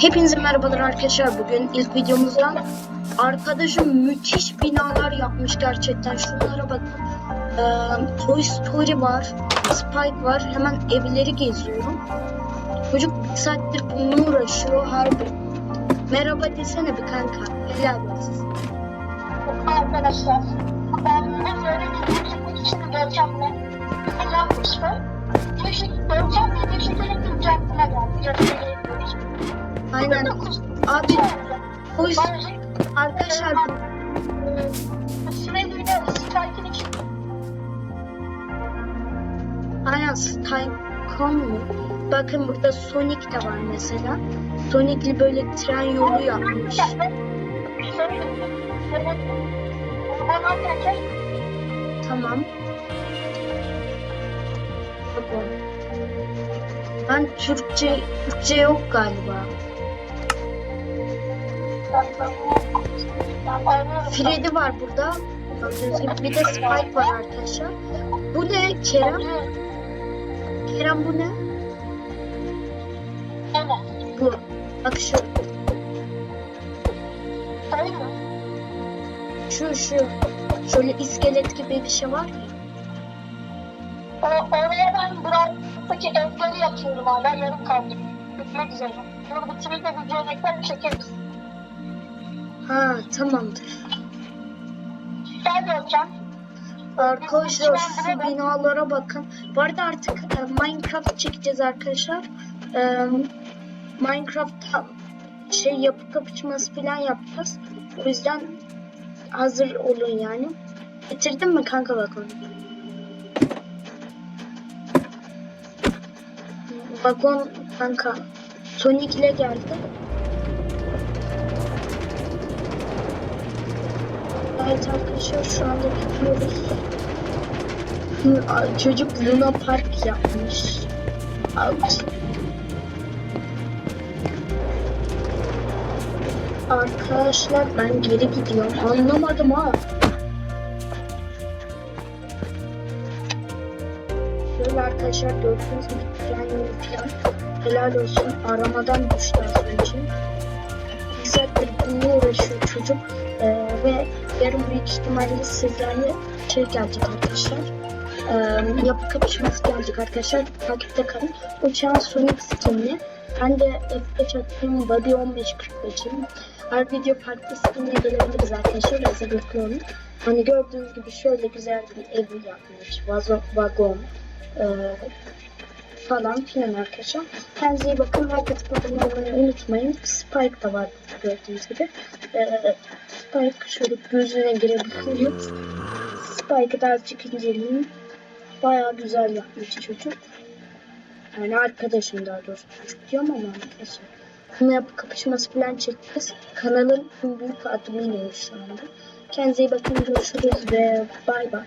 Hepinize merhabalar arkadaşlar. Bugün ilk videomuzda arkadaşım müthiş binalar yapmış gerçekten. Şunlara bakın. Ee, Toy Story var, Spike var. Hemen evleri geziyorum. Çocuk bir saattir bununla uğraşıyor harbi. Merhaba desene bir kanka. Helal olsun. Arkadaşlar, ben de böyle bir müzik için Görkem'le bir yapmıştım. Bu dedik. Aynen. Abi Toy Ben arkadaşlar Sümeyye'yle Strike'ın için? Bakın burada Sonic de var mesela. Sonic'li böyle tren yolu yapmış. Tamam. Tamam. Ben Türkçe, Türkçe yok galiba. Freddy var burada. Gördüğünüz gibi. Bir de Spike var arkadaşlar. Bu ne Kerem? Kerem bu ne? Bu. Bak şu. Şu şu. Şöyle iskelet gibi bir şey var ya. Oraya ben Burak'taki evleri yapıyorum hala yarım kaldı. Bitmek üzere. Bunu bitirip de video örnekler çekeriz. Ha tamamdır. Gel Görkem. Arkadaşlar şu binalara bakın. Bu arada artık e, Minecraft çekeceğiz arkadaşlar. E, Minecraft'ta şey yapı kapışması falan yapacağız. O yüzden hazır olun yani. Bitirdin mi kanka bak onu? Vagon kanka Sonic ile geldi. Evet arkadaşlar şu anda gidiyoruz. Çocuk Luna Park yapmış. Arkadaşlar ben geri gidiyorum. Anlamadım ha. Şöyle arkadaşlar gördüğünüz gibi tren yolu falan. Helal olsun. Aramadan düştü az önce. Bir saattir bununla uğraşıyor çocuk. Ee, ve yarın büyük ihtimalle sizlerle şey gelecek arkadaşlar. Ee, yapı kapışması gelecek arkadaşlar. Takipte kalın. Uçağın Sonic skinli. Ben de F5 attığım Body 1545'im. Her video farklı skinle gelebiliriz arkadaşlar. Hazırlıklı olun. Hani gördüğünüz gibi şöyle güzel bir ev yapmış. Vazo, vagon. Ee, falan filan arkadaşlar. Kendinize iyi bakın. Atıp abone unutmayın. Spike da var gördüğünüz gibi. Ee, Spike şöyle gözüne girebiliyoruz. Spike'ı da azıcık inceleyeyim. Bayağı güzel yapmış çocuk. Yani arkadaşım daha doğrusu çocuk diyorum ama arkadaşlar. Bunu yapıp kapışması falan çekeceğiz. Kanalın en büyük adminiyiz şu anda. Kendinize iyi bakın. Görüşürüz ve bay bay.